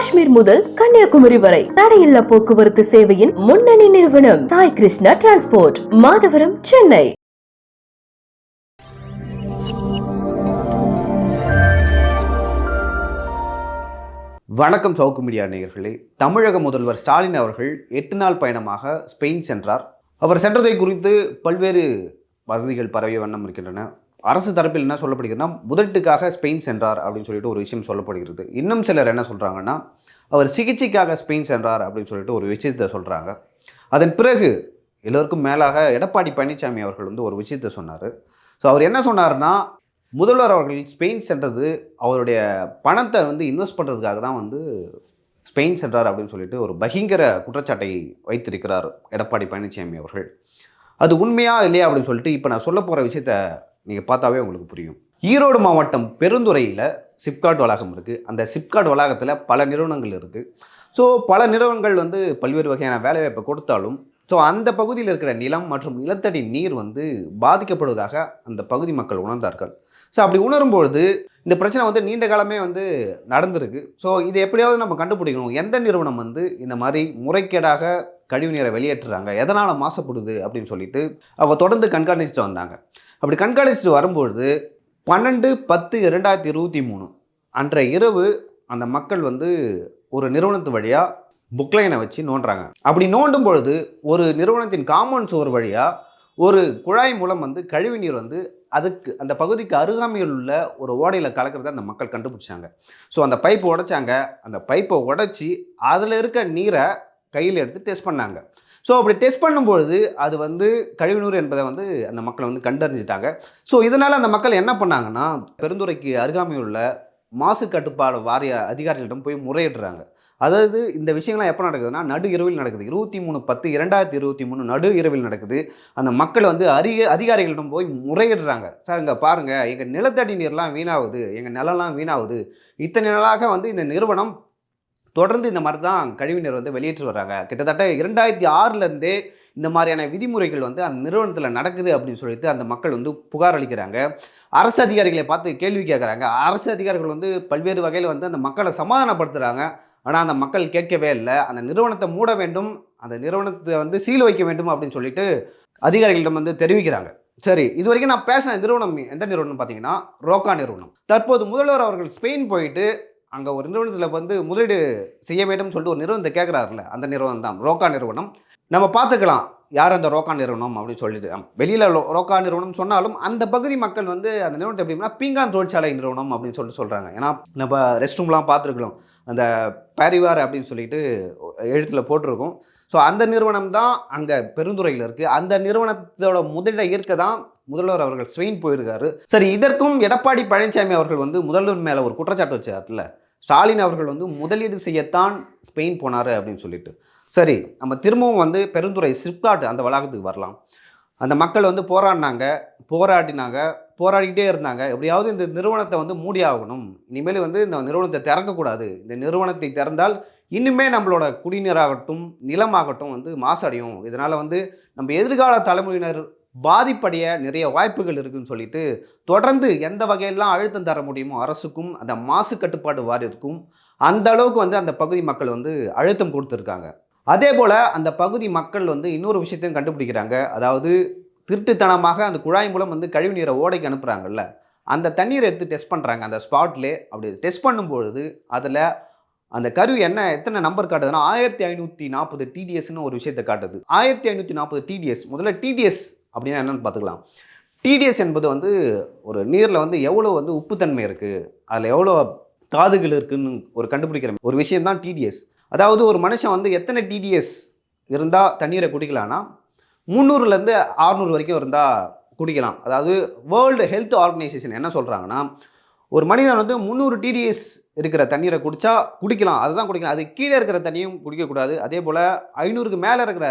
காஷ்மீர் முதல் கன்னியாகுமரி வரை தடையில்லா போக்குவரத்து சேவையின் முன்னணி நிறுவனம் சாய் கிருஷ்ணா டிரான்ஸ்போர்ட் மாதவரம் சென்னை. வணக்கம் சவுக்கு மீடியா நேயர்களே. தமிழக முதல்வர் ஸ்டாலின் அவர்கள் எட்டு நாள் பயணமாக ஸ்பெயின் சென்றார். அவர் சென்றதை குறித்து பல்வேறு வதந்திகள் பரவிய வண்ணம் இருக்கின்றன. அரசு தரப்பில் என்ன சொல்லப்படுகிறதுனா முதலீட்டுக்காக ஸ்பெயின் சென்றார் அப்படின்னு சொல்லிட்டு ஒரு விஷயம் சொல்லப்படுகிறது. இன்னும் சிலர் என்ன சொல்கிறாங்கன்னா அவர் சிகிச்சைக்காக ஸ்பெயின் சென்றார் அப்படின்னு சொல்லிட்டு ஒரு விஷயத்தை சொல்கிறாங்க அதன் பிறகு எல்லோருக்கும் மேலாக எடப்பாடி பழனிசாமி அவர்கள் வந்து ஒரு விஷயத்தை சொன்னார். ஸோ அவர் என்ன சொன்னார்னா முதல்வர் அவர்கள் ஸ்பெயின் சென்றது அவருடைய பணத்தை வந்து இன்வெஸ்ட் பண்ணுறதுக்காக தான் வந்து ஸ்பெயின் சென்றார் அப்படின்னு சொல்லிட்டு ஒரு பகிங்கர குற்றச்சாட்டை வைத்திருக்கிறார் எடப்பாடி பழனிசாமி அவர்கள். அது உண்மையா இல்லையா அப்படின்னு சொல்லிட்டு இப்போ நான் சொல்ல போகிற விஷயத்த நீங்கள் பார்த்தாவே உங்களுக்கு புரியும். ஈரோடு மாவட்டம் பெருந்துறையில் சிப்காட் வளாகம் இருக்குது அந்த சிப்காட் வளாகத்தில் பல நிறுவனங்கள் இருக்குது ஸோ பல நிறுவனங்கள் வந்து பல்வேறு வகையான வேலைவாய்ப்பை கொடுத்தாலும் ஸோ அந்த பகுதியில் இருக்கிற நிலம் மற்றும் நிலத்தடி நீர் வந்து பாதிக்கப்படுவதாக அந்த பகுதி மக்கள் உணர்ந்தார்கள். ஸோ அப்படி உணரும்பொழுது இந்த பிரச்சனை வந்து நீண்ட காலமே வந்து நடந்திருக்கு. ஸோ இது எப்படியாவது நம்ம கண்டுபிடிக்கணும். எந்த நிறுவனம் வந்து இந்த மாதிரி முறைகேடாக கழிவு நீரை வெளியேற்றுறாங்க? எதனால் மாசுபடுது? அப்படின்னு சொல்லிட்டு அவங்க தொடர்ந்து கண்காணிச்சுட்டு வந்தாங்க. அப்படி கண்காணிச்சுட்டு வரும்பொழுது பன்னெண்டு பத்து இரண்டாயிரத்தி இருபத்தி மூணு அன்றைய இரவு அந்த மக்கள் வந்து ஒரு நிறுவனத்து வழியாக புக்லைனை வச்சு நோண்டுறாங்க. அப்படி நோண்டும் பொழுது ஒரு நிறுவனத்தின் காம்பவுண்ட் சுவர் வழியாக ஒரு குழாய் மூலம் வந்து கழிவு நீர் வந்து அதுக்கு அந்த பகுதிக்கு அருகாமையில் உள்ள ஒரு ஓடையில் கலக்கிறத அந்த மக்கள் கண்டுபிடிச்சாங்க. ஸோ அந்த பைப்பை உடைச்சாங்க. அந்த பைப்பை உடைச்சி அதில் இருக்க நீரை கையில் எடுத்து டெஸ்ட் பண்ணாங்க. ஸோ அப்படி டெஸ்ட் பண்ணும்பொழுது அது வந்து கழிவுநீர் என்பதை வந்து அந்த மக்களை வந்து கண்டறிஞ்சிட்டாங்க. ஸோ இதனால் அந்த மக்கள் என்ன பண்ணாங்கன்னா பெருந்துறைக்கு அருகாமையில் உள்ள மாசு கட்டுப்பாடு வாரிய அதிகாரிகளிடம் போய் முறையிடுறாங்க. அதாவது இந்த விஷயங்கள்லாம் எப்போ நடக்குதுன்னா நடு இரவில் நடக்குது. இருபத்தி மூணு பத்து இரண்டாயிரத்தி இருபத்தி மூணு நடு இரவில் நடக்குது. அந்த மக்கள் வந்து அரிய அதிகாரிகளிடம் போய் முறையிடுறாங்க. சார் இங்கே பாருங்கள் எங்கள் நிலத்தடி நீர்லாம் வீணாகுது எங்கள் நிலம்லாம் வீணாகுது. இத்தனை நாளாக வந்து இந்த நிறுவனம் தொடர்ந்து இந்த மாதிரி தான் கழிவுநீர் வந்து வெளியேற்றி வர்றாங்க. கிட்டத்தட்ட இரண்டாயிரத்தி ஆறுலேருந்தே இந்த மாதிரியான விதிமுறைகள் வந்து அந்த நிறுவனத்தில் நடக்குது அப்படின்னு சொல்லிட்டு அந்த மக்கள் வந்து புகார் அளிக்கிறாங்க. அரசு அதிகாரிகளை பார்த்து கேள்வி கேட்குறாங்க. அரசு அதிகாரிகள் வந்து பல்வேறு வகையில் வந்து அந்த மக்களை சமாதானப்படுத்துகிறாங்க ஆனால் அந்த மக்கள் கேட்கவே இல்லை. அந்த நிறுவனத்தை மூட வேண்டும் அந்த நிறுவனத்தை வந்து சீல் வைக்க வேண்டும் அப்படின்னு சொல்லிட்டு அதிகாரிகளிடம் வந்து தெரிவிக்கிறாங்க. சரி இது வரைக்கும் நான் பேசின நிறுவனம் எந்த நிறுவனம் பார்த்தீங்கன்னா ரோக்கா நிறுவனம். தற்போது முதல்வர் அவர்கள் ஸ்பெயின் போயிட்டு அங்கே ஒரு நிறுவனத்தில் வந்து முதலீடு செய்ய வேண்டும் சொல்லிட்டு ஒரு நிறுவனத்தை கேட்குறாருல அந்த நிறுவனம் தான் ரோக்கா நிறுவனம். நம்ம பார்த்துக்கலாம் யார் அந்த ரோக்கா நிறுவனம் அப்படின்னு சொல்லிட்டு. வெளியில் ரோக்கா நிறுவனம் சொன்னாலும் அந்த பகுதி மக்கள் வந்து அந்த நிறுவனத்தை எப்படின்னா பீங்கான் தொழிற்சாலை நிறுவனம் அப்படின்னு சொல்லிட்டு சொல்கிறாங்க ஏன்னா நம்ம ரெஸ்ட் ரூம்லாம் பார்த்துருக்கலாம் அந்த பாரிவார் அப்படின்னு சொல்லிட்டு எழுத்தில் போட்டிருக்கோம். ஸோ அந்த நிறுவனம் தான் அங்கே பெருந்துறையில் இருக்குது அந்த நிறுவனத்தோட முதலிட ஈர்க்க தான் முதல்வர் அவர்கள் ஸ்பெயின் போயிருக்காரு. சரி இதற்கும் எடப்பாடி பழனிசாமி அவர்கள் வந்து முதல்வர் மேலே ஒரு குற்றச்சாட்டு வச்சார்ல. ஸ்டாலின் அவர்கள் வந்து முதலீடு செய்யத்தான் ஸ்பெயின் போனார் அப்படின்னு சொல்லிட்டு. சரி நம்ம திரும்பவும் வந்து பெருந்துறை சிப்காட் அந்த வளாகத்துக்கு வரலாம். அந்த மக்கள் வந்து போராடினாங்க போராடினாங்க. போராடிக்கிட்டே இருந்தாங்க. எப்படியாவது இந்த நிறுவனத்தை வந்து மூடி ஆகணும் இனிமேல் வந்து இந்த நிறுவனத்தை திறக்கக்கூடாது. இந்த நிறுவனத்தை திறந்தால் இன்னுமே நம்மளோட குடிநீராகட்டும் நிலமாகட்டும் வந்து மாசடையும். இதனால் வந்து நம்ம எதிர்கால தலைமுறையினர் பாதிப்படைய நிறைய வாய்ப்புகள் இருக்குன்னு சொல்லிட்டு தொடர்ந்து எந்த வகையெல்லாம் அழுத்தம் தர முடியுமோ அரசுக்கும் அந்த மாசு கட்டுப்பாடு வாரிற்கும் அந்த அளவுக்கு வந்து அந்த பகுதி மக்கள் வந்து அழுத்தம் கொடுத்துருக்காங்க. அதே போல் அந்த பகுதி மக்கள் வந்து இன்னொரு விஷயத்தையும் கண்டுபிடிக்கிறாங்க. அதாவது திருட்டுத்தனமாக அந்த குழாய் மூலம் வந்து கழிவு நீரை ஓடைக்கு அனுப்புகிறாங்கல்ல அந்த தண்ணீரை எடுத்து டெஸ்ட் பண்ணுறாங்க அந்த ஸ்பாட்லே அப்படி டெஸ்ட் பண்ணும்பொழுது அதில் அந்த கருவி என்ன எத்தனை நம்பர் காட்டுதுன்னா ஆயிரத்தி ஐநூற்றி நாற்பது டிடிஎஸ்னு ஒரு விஷயத்தை காட்டுது. ஆயிரத்தி ஐநூற்றி நாற்பது டிடிஎஸ் முதல்ல டிடிஎஸ் அப்படின்னா என்னென்னு பார்த்துக்கலாம். டிடிஎஸ் என்பது வந்து ஒரு நீரில் வந்து எவ்வளோ வந்து உப்புத்தன்மை இருக்குது அதில் எவ்வளோ தாதுகள் இருக்குதுன்னு ஒரு கண்டுபிடிக்கிற ஒரு விஷயம் தான் டிடிஎஸ் அதாவது ஒரு மனுஷன் வந்து எத்தனை டிடிஎஸ் இருந்தால் தண்ணீரை குடிக்கலான்னா முந்நூறுலேருந்து ஆறுநூறு வரைக்கும் இருந்தால் குடிக்கலாம். அதாவது வேர்ல்டு ஹெல்த் ஆர்கனைசேஷன் என்ன சொல்கிறாங்கன்னா ஒரு மனிதன் வந்து முந்நூறு டிடிஎஸ் இருக்கிற தண்ணீரை குடித்தா குடிக்கலாம் அதுதான் குடிக்கலாம். அது கீழே இருக்கிற தண்ணியும் குடிக்கக்கூடாது. அதே போல் ஐநூறுக்கு மேலே இருக்கிற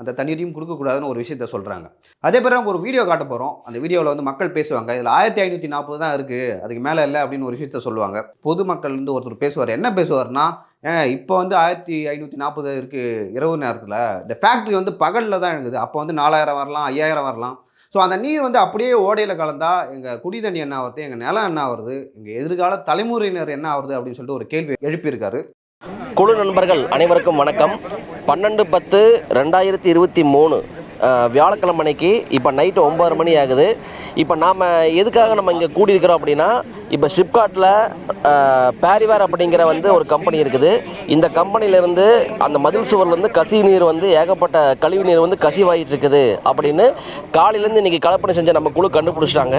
அந்த தண்ணீரையும் கொடுக்கக்கூடாதுன்னு ஒரு விஷயத்த சொல்கிறாங்க அதே பிறகு நம்ம ஒரு வீடியோ காட்ட போகிறோம் அந்த வீடியோவில் வந்து மக்கள் பேசுவாங்க. இதில் ஆயிரத்தி ஐநூற்றி நாற்பது தான் இருக்குது அதுக்கு மேலே இல்லை அப்படின்னு ஒரு விஷயத்த சொல்லுவாங்க. பொதுமக்கள் வந்து ஒருத்தர் பேசுவார். என்ன பேசுவார்னா இப்போ வந்து ஆயிரத்தி ஐநூற்றி நாற்பது இருக்குது இரவு நேரத்தில் இந்த ஃபேக்ட்ரி வந்து பகலில் தான் இருக்குது. அப்போ வந்து நாலாயிரம் வரலாம் ஐயாயிரம் வரலாம். ஸோ அந்த நீர் வந்து அப்படியே ஓடையில் கலந்தால் எங்கள் குடி தண்ணி என்ன ஆகுது எங்கள் நிலம் என்ன ஆகுது எங்கள் எதிர்கால தலைமுறையினர் என்ன ஆகுது அப்படின்னு சொல்லிட்டு ஒரு கேள்வி எழுப்பியிருக்காரு. குழு நண்பர்கள் அனைவருக்கும் வணக்கம். பன்னெண்டு பத்து ரெண்டாயிரத்தி இருபத்தி மூணு. வியாழக்கிழமை அன்னைக்கு இப்போ நைட்டு ஒம்பது மணி ஆகுது. இப்போ நாம் எதுக்காக நம்ம இங்கே கூடியிருக்கிறோம் அப்படின்னா இப்போ ஷிப்காட்டில் பேரிவேர் அப்படிங்கிற வந்து ஒரு கம்பெனி இருக்குது. இந்த கம்பெனிலேருந்து அந்த மதில் சுவர்லேருந்து கசிவு நீர் வந்து ஏகப்பட்ட கழிவு நீர் வந்து கசிவாயிட்டு இருக்குது அப்படின்னு காலையிலேருந்து இன்றைக்கி கலப்பணி செஞ்ச நம்ம குழு கண்டுபிடிச்சிட்டாங்க.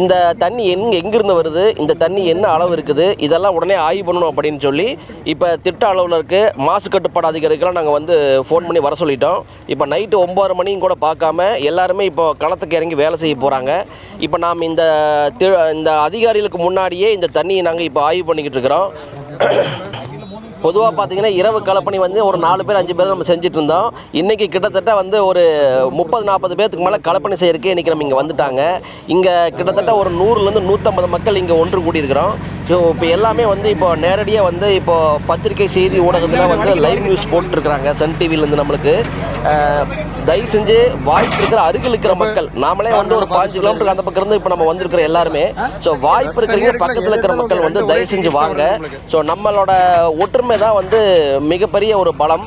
இந்த தண்ணி எங் எங்கேருந்து வருது? இந்த தண்ணி என்ன அளவு இருக்குது? இதெல்லாம் உடனே ஆய்வு பண்ணணும் அப்படின்னு சொல்லி இப்போ திட்ட அளவில் இருக்குது மாசு கட்டுப்பாடு அதிகாரிக்கெல்லாம் நாங்கள் வந்து ஃபோன் பண்ணி வர சொல்லிட்டோம். இப்போ நைட்டு ஒம்பது மணியும் கூட பார்க்காம எல்லாருமே இப்போ களத்துக்கு இறங்கி வேலை செய்ய போகிறாங்க இப்போ நாம் இந்த இந்த அதிகாரிகளுக்கு முன்னாடியே இந்த தண்ணியை நாங்கள் இப்போ ஆய்வு பண்ணிக்கிட்டு இருக்கிறோம். பொதுவாக பார்த்தீங்கன்னா இரவு கலப்பணி வந்து ஒரு நாலு பேர் அஞ்சு பேர் நம்ம செஞ்சுட்டு இருந்தோம். இன்றைக்கி கிட்டத்தட்ட வந்து ஒரு முப்பது நாற்பது பேர்த்துக்கு மேலே கலப்பணி செய்யறதுக்கு இன்றைக்கி நம்ம இங்கே வந்துட்டாங்க. இங்கே கிட்டத்தட்ட ஒரு நூறுலேருந்து நூற்றம்பது மக்கள் இங்கே ஒன்று கூடியிருக்கிறோம். ஸோ இப்போ எல்லாமே வந்து இப்போ நேரடியாக வந்து இப்போ பத்திரிகை செய்தி ஊடகத்தில் வந்து லைவ் நியூஸ் போட்டுருக்குறாங்க. சன் டிவிலேருந்து நம்மளுக்கு. தயவு செஞ்சு வாய்ப்பு இருக்கிற அருகில் இருக்கிற மக்கள். நாமளே வந்து ஒரு பாஞ்சு கிலோமீட்டர் அந்த பக்கம் இருந்து இப்போ நம்ம வந்திருக்கிற எல்லாருமே. ஸோ வாய்ப்பு இருக்கிறீங்க பக்கத்தில் இருக்கிற மக்கள் வந்து தயவு செஞ்சு வாங்க. ஸோ நம்மளோட ஒற்றுமை தான் வந்து மிகப்பெரிய ஒரு பலம்.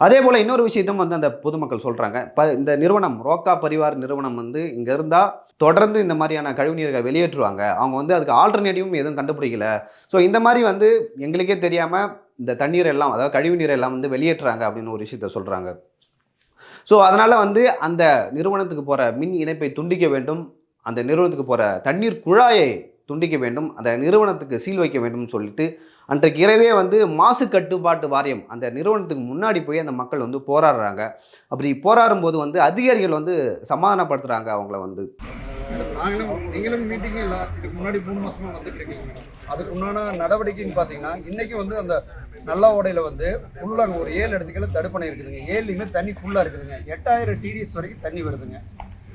அதே போல் இன்னொரு விஷயத்தையும் வந்து அந்த பொதுமக்கள் சொல்கிறாங்க ப இந்த நிறுவனம் ரோக்கா பரிவார் நிறுவனம் வந்து இங்கே இருந்தால் தொடர்ந்து இந்த மாதிரியான கழிவுநீர்களை வெளியேற்றுவாங்க. அவங்க வந்து அதுக்கு ஆல்டர்னேட்டிவும் எதுவும் கண்டுபிடிக்கல. ஸோ இந்த மாதிரி வந்து எங்களுக்கே தெரியாமல் இந்த தண்ணீர் எல்லாம் அதாவது கழிவு நீரை எல்லாம் வந்து வெளியேற்றுறாங்க அப்படின்னு ஒரு விஷயத்த சொல்கிறாங்க ஸோ அதனால் வந்து அந்த நிறுவனத்துக்கு போகிற மின் இணைப்பை துண்டிக்க வேண்டும். அந்த நிறுவனத்துக்கு போகிற தண்ணீர் குழாயை துண்டிக்க வேண்டும். அந்த நிறுவனத்துக்கு சீல் வைக்க வேண்டும் சொல்லிட்டு அன்றைக்கு இரவே வந்து மாசு கட்டுப்பாட்டு வாரியம் அந்த நிறுவனத்துக்கு முன்னாடி போய் அந்த மக்கள் வந்து போராடுறாங்க. அப்படி போராடும் போது வந்து அதிகாரிகள் வந்து சமாதானப்படுத்துகிறாங்க அவங்கள வந்து. நாங்களும் நீங்களும் மீட்டிங் இல்லை இதுக்கு முன்னாடி மூணு மாசமா வந்துட்டு இருக்கீங்க அதுக்கு உண்டான நடவடிக்கைன்னு பார்த்தீங்கன்னா இன்னைக்கு வந்து அந்த நல்ல ஓடையில் வந்து ஃபுல்லாக ஒரு ஏழு இடத்துக்கெல்லாம் தடுப்பணை இருக்குதுங்க. ஏழுலையுமே தண்ணி ஃபுல்லாக இருக்குதுங்க. எட்டாயிரம் டிடிஎஸ் வரைக்கும் தண்ணி வருதுங்க.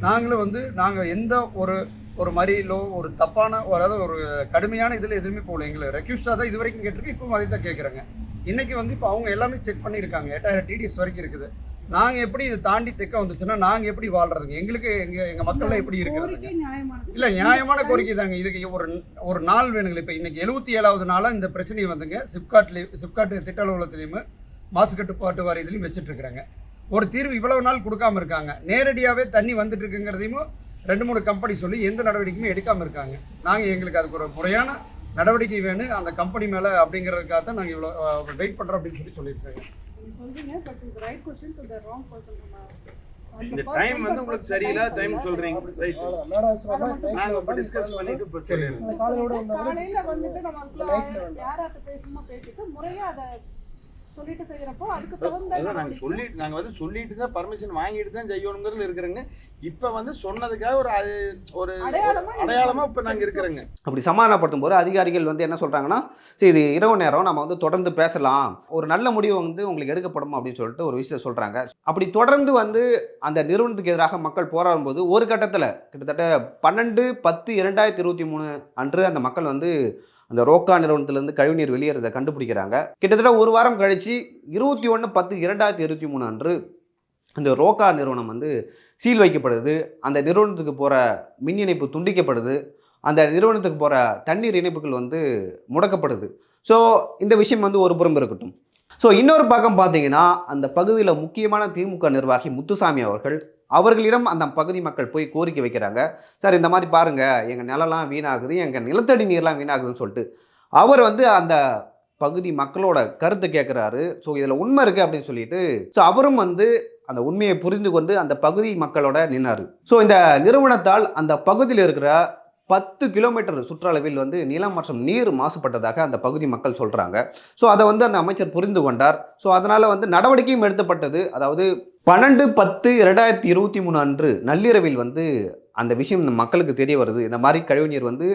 நாங்களும் வந்து நாங்கள் எந்த ஒரு ஒரு மறியலோ ஒரு தப்பான அதாவது ஒரு கடுமையான இதில் எதுவுமே போகல. எங்களை ரெக்யூஸ்டாக தான் இது வரைக்கும் கேட்டிருக்கு இப்போ அதை தான் கேட்குறாங்க இன்னைக்கு வந்து இப்போ அவங்க எல்லாமே செக் பண்ணியிருக்காங்க. எட்டாயிரம் டிடிஎஸ் வரைக்கும் இருக்குது. நாங்கள் எப்படி இதை தாண்டி தெக்க வந்துச்சுன்னா நாங்கள் எப்படி வாழ்றதுங்க? எங்களுக்கு எங்கள் எங்கள் மக்கள்லாம் எப்படி இருக்கிறது இல்ல நியாயமான கோரிக்கை தாங்க. இதுக்கு ஒரு ஒரு நாள் வேணுங்களே இப்போ இன்னைக்கு எழுபத்தி ஏழாவது நாளாக இந்த பிரச்சனை வந்துங்க. சிப்காட்லேயும் சிப்காட் திட்ட அலுவலகத்துலேயுமே மாசு கட்டுப்பாட்டு வாரியத்துலையும் வச்சுட்டு இருக்கிறாங்க ஒரு தீர்வு இவ்வளவு நாள் கொடுக்காம இருக்காங்க. நேரடியாகவே தண்ணி வந்துட்டு இருக்குங்கிறதையும் ரெண்டு மூணு கம்பெனி சொல்லி எந்த நடவடிக்கையுமே எடுக்காம இருக்காங்க. நாங்கள் எங்களுக்கு அதுக்கு ஒரு முறையான நடவடிக்கை வேணும். அந்த கம்பெனி மேலே அப்படிங்கிறதுக்காக தான் நாங்கள் இவ்வளோ வெயிட் பண்ணுறோம் அப்படின்னு சொல்லி சொல்லியிருக்காங்க. இந்த டைம் வந்து உங்களுக்கு சரியில்லை டைம் சொல்றீங்க. ரைட் நாங்க இப்ப டிஸ்கஸ் பண்ணிட்டு இப்ப சொல்லிடுறோம். காலையில வந்துட்டு நம்ம அதுக்குள்ள யாராட்ட பேசணுமோ பேசிட்டு முறையா அதை சொல்லிட்டு செய்யறப்போ அதுக்கு தகுந்த நாங்க சொல்லிட்டு நாங்க வந்து சொல்லிட்டு தான் பர்மிஷன் வாங்கிட்டு தான் செய்யணுங்கிறதுல இருக்கிறேங்க. இப்ப வந்து சொன்னதுக்காக ஒரு அது ஒரு அடையாளமா இப்ப நாங்க இருக்கிறோங்க. அப்படி சமாதானப்படுத்தும் போது அதிகாரிகள் வந்து என்ன சொல்கிறாங்கன்னா சரி இது இரவு நேரம் நம்ம வந்து தொடர்ந்து பேசலாம். ஒரு நல்ல முடிவு வந்து உங்களுக்கு எடுக்கப்படும் அப்படின்னு சொல்லிட்டு ஒரு விஷயத்தை சொல்கிறாங்க அப்படி தொடர்ந்து வந்து அந்த நிறுவனத்துக்கு எதிராக மக்கள் போராடும் போது ஒரு கட்டத்தில் கிட்டத்தட்ட பன்னெண்டு பத்து இரண்டாயிரத்தி இருபத்தி மூணு அன்று அந்த மக்கள் வந்து அந்த ரோக்கா நிறுவனத்திலேருந்து கழிவுநீர் வெளியேறதை கண்டுபிடிக்கிறாங்க. கிட்டத்தட்ட ஒரு வாரம் கழித்து இருபத்தி ஒன்று பத்து இரண்டாயிரத்தி இருபத்தி மூணு அன்று அந்த ரோக்கா நிறுவனம் வந்து சீல் வைக்கப்படுது. அந்த நிறுவனத்துக்கு போகிற மின் இணைப்பு துண்டிக்கப்படுது. அந்த நிறுவனத்துக்கு போகிற தண்ணீர் இணைப்புகள் வந்து முடக்கப்படுது. ஸோ இந்த விஷயம் வந்து ஒரு புறம் இருக்கட்டும். ஸோ இன்னொரு பக்கம் பார்த்தீங்கன்னா அந்த பகுதியில் முக்கியமான திமுக நிர்வாகி முத்துசாமி அவர்கள் அவர்களிடம் அந்த பகுதி மக்கள் போய் கோரிக்கை வைக்கிறாங்க. சார் இந்த மாதிரி பாருங்கள் எங்கள் நிலம்லாம் வீணாகுது எங்கள் நிலத்தடி நீர்லாம் வீணாகுதுன்னு சொல்லிட்டு. அவர் வந்து அந்த பகுதி மக்களோட கருத்தை கேட்குறாரு ஸோ இதில் உண்மை இருக்குது அப்படின்னு சொல்லிட்டு ஸோ அவரும் வந்து அந்த உண்மையை புரிந்து கொண்டு அந்த பகுதி மக்களோட நின்னார். ஸோ இந்த நிறுவனத்தால் அந்த பகுதியில் இருக்கிற பத்து கிலோமீட்டர் சுற்றளவில் வந்து நிலம் மற்றும் நீர் மாசுபட்டதாக அந்த பகுதி மக்கள் சொல்கிறாங்க ஸோ அதை வந்து அந்த அமைச்சர் புரிந்து கொண்டார். ஸோ அதனால் வந்து நடவடிக்கையும் எடுத்தப்பட்டது. அதாவது பன்னெண்டு பத்து ரெண்டாயிரத்தி இருபத்தி மூணு அன்று நள்ளிரவில் வந்து அந்த விஷயம் இந்த மக்களுக்கு தெரிய வருது. இந்த மாதிரி கழிவுநீர் வந்து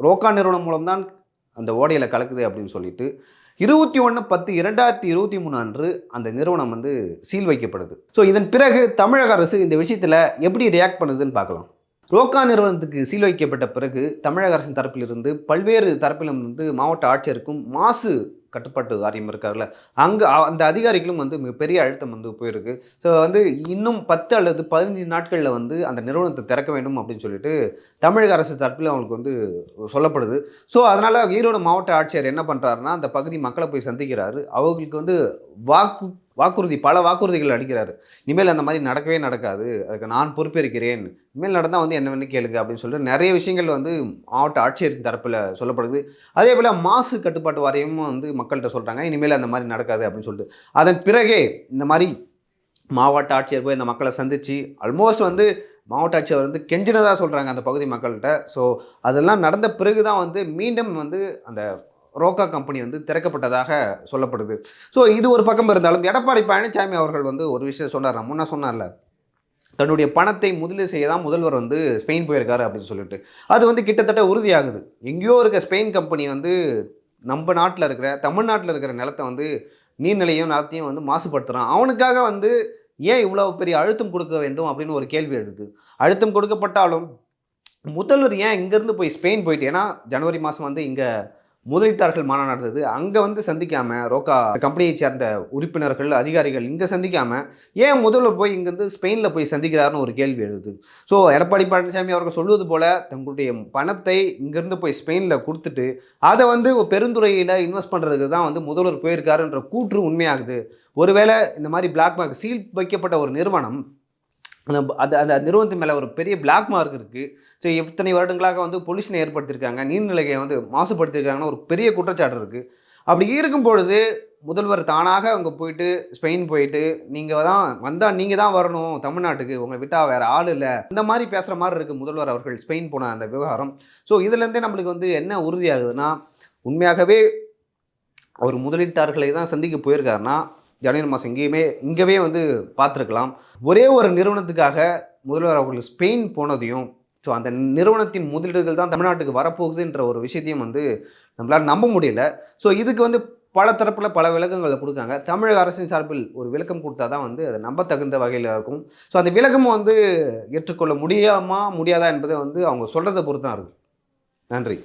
ரோக்கா நிறுவனம் மூலம்தான் அந்த ஓடையில் கலக்குது அப்படின்னு சொல்லிட்டு இருபத்தி ஒன்று பத்து இரண்டாயிரத்தி இருபத்தி மூணு அன்று அந்த நிறுவனம் வந்து சீல் வைக்கப்படுது. ஸோ இதன் பிறகு தமிழக அரசு இந்த விஷயத்தில் எப்படி ரியாக்ட் பண்ணுதுன்னு பார்க்கலாம். ரோக்கா நிறுவனத்துக்கு சீல் வைக்கப்பட்ட பிறகு தமிழக அரசின் தரப்பிலிருந்து பல்வேறு தரப்பிலும் வந்து மாவட்ட ஆட்சியருக்கும் மாசு கட்டுப்பாட்டு வாரியம் இருக்கார்ல அங்கே அந்த அதிகாரிகளும் வந்து மிகப்பெரிய அழுத்தம் வந்து போயிருக்கு. ஸோ வந்து இன்னும் பத்து அல்லது பதினஞ்சு நாட்களில் வந்து அந்த நிறுவனத்தை திறக்க வேண்டும் அப்படின்னு சொல்லிட்டு தமிழக அரசு தரப்பில் அவங்களுக்கு வந்து சொல்லப்படுது. ஸோ அதனால் ஈரோடு மாவட்ட ஆட்சியர் என்ன பண்ணுறாருன்னா அந்த பகுதி மக்களை போய் சந்திக்கிறாரு. அவங்களுக்கு வந்து வாக்கு வாக்குறுதி பல வாக்குறுதிகள் அடிக்கிறார் இனிமேல் அந்த மாதிரி நடக்கவே நடக்காது. அதுக்கு நான் பொறுப்பேற்கிறேன். இனிமேல் நடந்தால் வந்து என்ன வேணும் கேளுங்க அப்படின்னு சொல்லிட்டு நிறைய விஷயங்கள் வந்து மாவட்ட ஆட்சியரின் தரப்பில் சொல்லப்படுது. அதே போல் மாசு கட்டுப்பாட்டு வாரியமும் வந்து மக்கள்கிட்ட சொல்கிறாங்க இனிமேல் அந்த மாதிரி நடக்காது அப்படின்னு சொல்லிட்டு. அதன் பிறகே இந்த மாதிரி மாவட்ட ஆட்சியர் போய் அந்த மக்களை சந்தித்து ஆல்மோஸ்ட் வந்து மாவட்ட ஆட்சியர் வந்து கெஞ்சினதாக சொல்கிறாங்க அந்த பகுதி மக்கள்கிட்ட. ஸோ அதெல்லாம் நடந்த பிறகு தான் வந்து மீண்டும் வந்து அந்த ரோக்கா கம்பெனி வந்து திறக்கப்பட்டதாக சொல்லப்படுது. ஸோ இது ஒரு பக்கம் இருந்தாலும் எடப்பாடி பழனிசாமி அவர்கள் வந்து ஒரு விஷயம் சொன்னார். நான் முன்னே சொன்னார்ல தன்னுடைய பணத்தை முதலீடு செய்ய தான் முதல்வர் வந்து ஸ்பெயின் போயிருக்காரு அப்படின்னு சொல்லிட்டு. அது வந்து கிட்டத்தட்ட உறுதியாகுது. எங்கேயோ இருக்க ஸ்பெயின் கம்பெனி வந்து நம்ம நாட்டில் இருக்கிற தமிழ்நாட்டில் இருக்கிற நிலத்தை வந்து நீர்நிலையும் நிலத்தையும் வந்து மாசுபடுத்துகிறான் அவனுக்காக வந்து ஏன் இவ்வளோ பெரிய அழுத்தம் கொடுக்க வேண்டும் அப்படின்னு ஒரு கேள்வி எழுது. அழுத்தம் கொடுக்கப்பட்டாலும் முதல்வர் ஏன் இங்கேருந்து போய் ஸ்பெயின் போயிட்டு ஏன்னா ஜனவரி மாதம் வந்து இங்கே முதலீட்டாளர்கள் மாநாடு நடந்தது அங்கே வந்து சந்திக்காம ரோக்கா கம்பெனியை சேர்ந்த உறுப்பினர்கள் அதிகாரிகள் இங்கே சந்திக்காம ஏன் முதல்வர் போய் இங்கேருந்து ஸ்பெயினில் போய் சந்திக்கிறாருன்னு ஒரு கேள்வி எழுது. ஸோ எடப்பாடி பழனிசாமி அவர்கள் சொல்வது போல தங்களுடைய பணத்தை இங்கேருந்து போய் ஸ்பெயினில் கொடுத்துட்டு அதை வந்து பெருந்துறையில் இன்வெஸ்ட் பண்ணுறதுக்கு தான் வந்து முதல்வர் போயிருக்காருன்ற கூற்று உண்மையாகுது. ஒருவேளை இந்த மாதிரி பிளாக் மார்க் சீல் வைக்கப்பட்ட ஒரு நிறுவனம் அது அந்த நிறுவனத்தின் மேலே ஒரு பெரிய பிளாக் மார்க் இருக்குது ஸோ இத்தனை வருடங்களாக வந்து பொல்யூஷனை ஏற்படுத்தியிருக்காங்க நீர்நிலையை வந்து மாசுபடுத்தியிருக்காங்கன்னு ஒரு பெரிய குற்றச்சாட்டு இருக்குது அப்படி இருக்கும் பொழுது முதல்வர் தானாக அங்கே போயிட்டு ஸ்பெயின் போயிட்டு நீங்கள் தான் வந்தால் நீங்கள் தான் வரணும் தமிழ்நாட்டுக்கு உங்களை விட்டால் வேறு ஆள் இல்லை. இந்த மாதிரி பேசுகிற மாதிரி இருக்குது முதல்வர் அவர்கள் ஸ்பெயின் போன அந்த விவகாரம். ஸோ இதுலேருந்தே நம்மளுக்கு வந்து என்ன உறுதியாகுதுன்னா உண்மையாகவே அவர் முதலீட்டாளர்களை தான் சந்திக்க போயிருக்காருன்னா ஜனவரி மாதம் இங்கேயுமே இங்கேவே வந்து பார்த்துருக்கலாம். ஒரே ஒரு நிறுவனத்துக்காக முதல்வர் அவர்கள் ஸ்பெயின் போனதையும் ஸோ அந்த நிறுவனத்தின் முதலீடுகள் தான் தமிழ்நாட்டுக்கு வரப்போகுதுன்ற ஒரு விஷயத்தையும் வந்து நம்மளால் நம்ப முடியல. ஸோ இதுக்கு வந்து பல தரப்பில் பல விளக்கங்களை கொடுக்காங்க. தமிழக அரசின் சார்பில் ஒரு விளக்கம் கொடுத்தா தான் வந்து அது நம்ப தகுந்த வகையில் இருக்கும். ஸோ அந்த விளக்கம் வந்து ஏற்றுக்கொள்ள முடியாமா முடியாதா என்பதை வந்து அவங்க சொல்கிறத பொறுத்து தான் இருக்கும். நன்றி.